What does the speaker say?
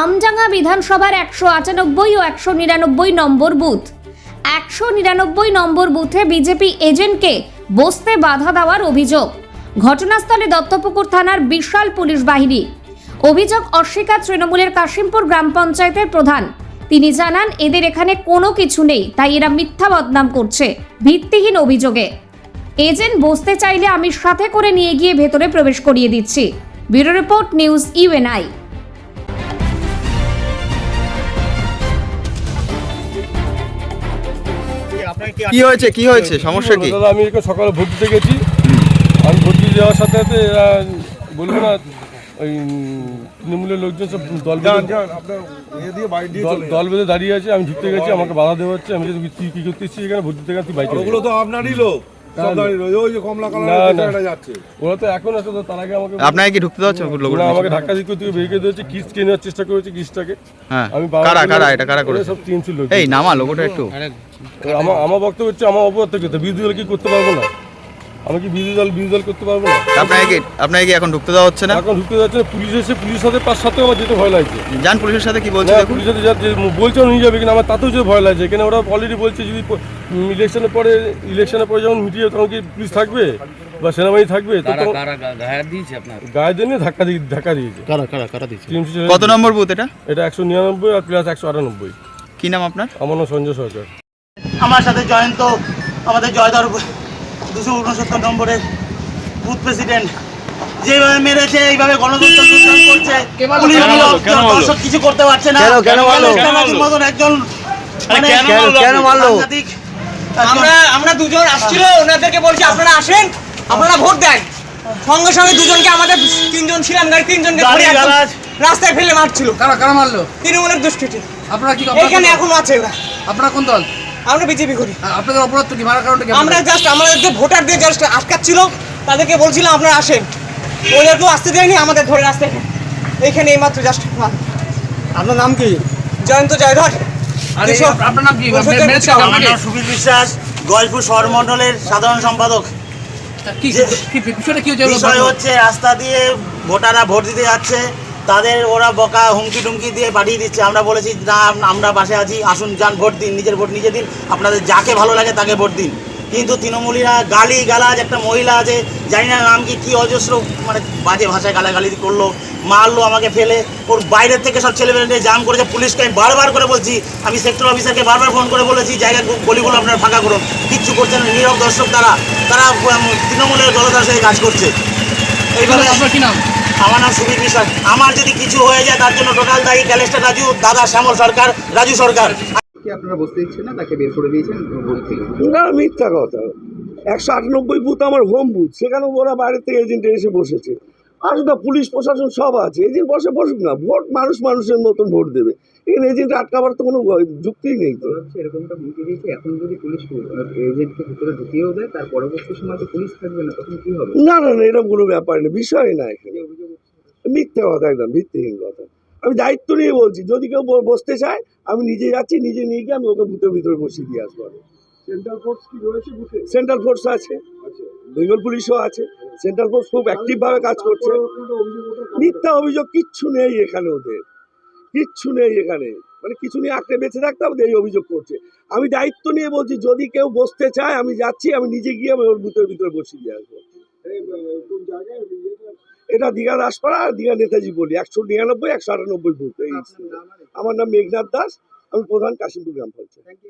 আমডাঙ্গা বিধানসভার একশো আটানব্বই ও একশো নিরানব্বই নম্বর বুথ। একশো নিরানব্বই নম্বর বুথে বিজেপি এজেন্টকে বসতে বাধা দেওয়ার অভিযোগ। ঘটনাস্থলে দত্তপুকুর থানার বিশাল পুলিশ বাহিনী। অভিযোগ অস্বীকার তৃণমূলের কাশিমপুর গ্রাম পঞ্চায়েতের প্রধান। তিনি জানান, এদের এখানে কোনো কিছু নেই, তাই এরা মিথ্যা বদনাম করছে। ভিত্তিহীন অভিযোগে। এজেন্ট বসতে চাইলে আমি সাথে করে নিয়ে গিয়ে ভেতরে প্রবেশ করিয়ে দিচ্ছি। ব্যুরো রিপোর্ট নিউজ ইউএনআই কি হয়েছে? কি হয়েছে? সমস্যা কি? দাদা আমি সকালে ভোট দিতে গেছি। আমি ভোট দিতে যাওয়ার সাথে সাথে এরা বলব না ওই তৃণমূলের লোকজন সব দল বেঁধে দল- দল বেঁধে দাঁড়িয়ে আছে আমি ঢুকতে গেছি আমাকে বাধা দেওয়া হচ্ছে আমি যদি তুই কি করতেছি এখানে ভোট দিতে গেছি তুই বাইকে ওগুলো তো আপনারই লোক। সব দাঁড়িয়ে রয়েছে। ওই যে কমলা না, কালার না। যাচ্ছে। ওরা তো এখন আছে তো তার আগে আমাকে আপনাকে কি ঢুকতে দেওয়া হচ্ছে আমাকে ধাক্কা দিকে থেকে বেরিয়ে দিয়েছে। কিস কে চেষ্টা করেছে কিসটাকে হ্যাঁ। আমি কারা কারা এটা কারা করেছে? সব টিএমসি লোক এই নামা লোগোটা একটু। আমার আমার বক্তব্য হচ্ছে আমার অপরাধ থেকে। বিরোধী দল কি করতে পারব না? আমি কি বিরোধী দল বিরোধী দল করতে পারব না? আপনাকে কি আপনাকে কি এখন ঢুকতে দেওয়া হচ্ছে না? এখন ঢুকতে যাচ্ছে পুলিশ এসে পুলিশের সাথে সাথেও আমার যেতে ভয় লাগছে। যান পুলিশের সাথে কি বলছে পুলিশের সাথে নিয়ে যাবে কিনা আমার তাতেও যে ভয় লাগছে। এখানে ওরা অলরেডি বলছে যদি ইলেকশনের পরে ইলেকশনের পরে যখন মিটিয়ে তখন কি পুলিশ থাকবে? বা সেনাবাহিনী থাকবে? গায়ে দিয়েছে দিয়ে ধাক্কা দিয়ে ধাক্কা দিয়েছে। কারা কারা কারা দিয়েছে? TMC ছেড়ে কত নম্বর বুথ এটা? এটা একশো নিরানব্বই আর প্লাস একশো আটানব্বই। কি নাম আপনার? আমার নাম সঞ্জয় সরকার। আমার সাথে জয়ন্ত আমাদের জয়দর দুশো উনসত্তর নম্বরের বুথ প্রেসিডেন্ট। যেভাবে মেরেছে এইভাবে গণতন্ত্র দুর্নাম করছে দর্শক কিছু করতে পারছে না। একজন কেন মারলো? একজন- আমরা আমরা দুজন আসছিল ওনাদেরকে বলছি আপনারা আসেন আপনারা ভোট দেন। সঙ্গে সঙ্গে দুজনকে আমাদের তিনজন ছিলাম গাড়ি তিনজনকে ধরে একদম রাস্তায় ফেলে মারছিল। কারা কারা মারলো? তৃণমূলের দুষ্কৃতি। আপনারা কি এখানে এখন আছে ওরা। আপনারা কোন দল? আমরা বিজেপি করি। আপনাদের অপরাধ তো কি? মারার কারণটা কি আমরা জাস্ট আমাদের যে ভোটারদের জাস্ট আটকাচ্ছিল তাদেরকে বলছিলাম আপনারা আসেন। ওদেরকেও আসতে দেয়নি আমাদের ধরে রাস্তায় এইখানে এইমাত্র জাস্ট আপনার নাম কি? জয়ন্ত জয়ধর। কৃষক। আপনার নাম কি? কৃষকের মেরেছে উৎসব। আমার নাম সুবীর বিশ্বাস শহর মণ্ডলের সাধারণ সম্পাদক। বিষয় হচ্ছে রাস্তা দিয়ে ভোটাররা ভোট দিতে যাচ্ছে তাদের ওরা বকা হুমকি টুমকি দিয়ে পাঠিয়ে দিচ্ছে। আমরা বলেছি না আমরা পাশে আছি আসুন যান ভোট দিন নিজের ভোট নিজে দিন। আপনাদের যাকে ভালো লাগে তাকে ভোট দিন। কিন্তু তৃণমূলীরা গালি গালাজ একটা মহিলা আছে জানি না নাম কি কী অজস্র মানে বাজে ভাষায় গালাগালি করল মারলো আমাকে ফেলে ওর বাইরের থেকে সব ছেলেমেয়েদের জাম করেছে পুলিশকে আমি বারবার করে বলছি আমি সেক্টর অফিসারকে বারবার ফোন করে বলেছি জায়গা গলিগুলো আপনার ফাঁকা করুন কিচ্ছু করছেন না নীরব দর্শক তারা তারা তৃণমূলের দলদার সাথে কাজ করছে। এইভাবে আপনার কি নাম? আমার নাম সুবীর বিশ্বাস আমার যদি কিছু হয়ে যায় তার জন্য টোটাল দায়ী ক্যালেস্টার রাজু দাদা শ্যামল সরকার রাজু সরকার। কি আপনারা বসতে দিচ্ছেন না? তাকে বের করে দিয়েছেন? না মিথ্যা কথা। একশো আটানব্বই বুথ আমার হোম বুথ সেখানে ওরা বাইরে থেকে এজেন্ট এসে বসেছে। আর না পুলিশ প্রশাসন সব আছে। এজেন্ট বসে বসুক না ভোট মানুষ মানুষের মতন ভোট দেবে। এখানে এজেন্ট আটকাবার তো কোনো যুক্তিই নেই তো। এরকমটা দিয়েছে এখন যদি পুলিশ এজেন্টকে ভিতরে ঢুকিয়েও দেয় তার পরবর্তী সময় তো পুলিশ থাকবে না তখন কি হবে? না না না এরকম কোনো ব্যাপার নেই বিষয় না এখানে। মিথ্যা কথা একদম ভিত্তিহীন কথা। আমি দায়িত্ব নিয়ে বলছি যদি কেউ বসতে চায় আমি নিজে যাচ্ছি নিজে নিয়ে গিয়ে আমি ওকে বুথের ভিতরে বসিয়ে দিয়ে আসব সেন্ট্রাল ফোর্স কি রয়েছে বুথে? সেন্ট্রাল ফোর্স আছে বেঙ্গল পুলিশও আছে সেন্ট্রাল ফোর্স খুব অ্যাক্টিভভাবে কাজ করছে। মিথ্যা অভিযোগ কিচ্ছু নেই এখানে ওদের। কিচ্ছু নেই এখানে। মানে কিছু নিয়ে আঁকড়ে বেঁচে থাকতে হবে এই অভিযোগ করছে। আমি দায়িত্ব নিয়ে বলছি যদি কেউ বসতে চায় আমি যাচ্ছি আমি নিজে গিয়ে আমি ওর বুথের ভিতরে বসিয়ে দিয়ে আসব। এটা দীঘা দাসপাড়া আর দীঘা নেতাজি বলি একশো নিরানব্বই একশো আটানব্বই ভোট এই আমার নাম মেঘনাথ দাস আমি প্রধান কাশিমপুর গ্রাম পঞ্চায়েত।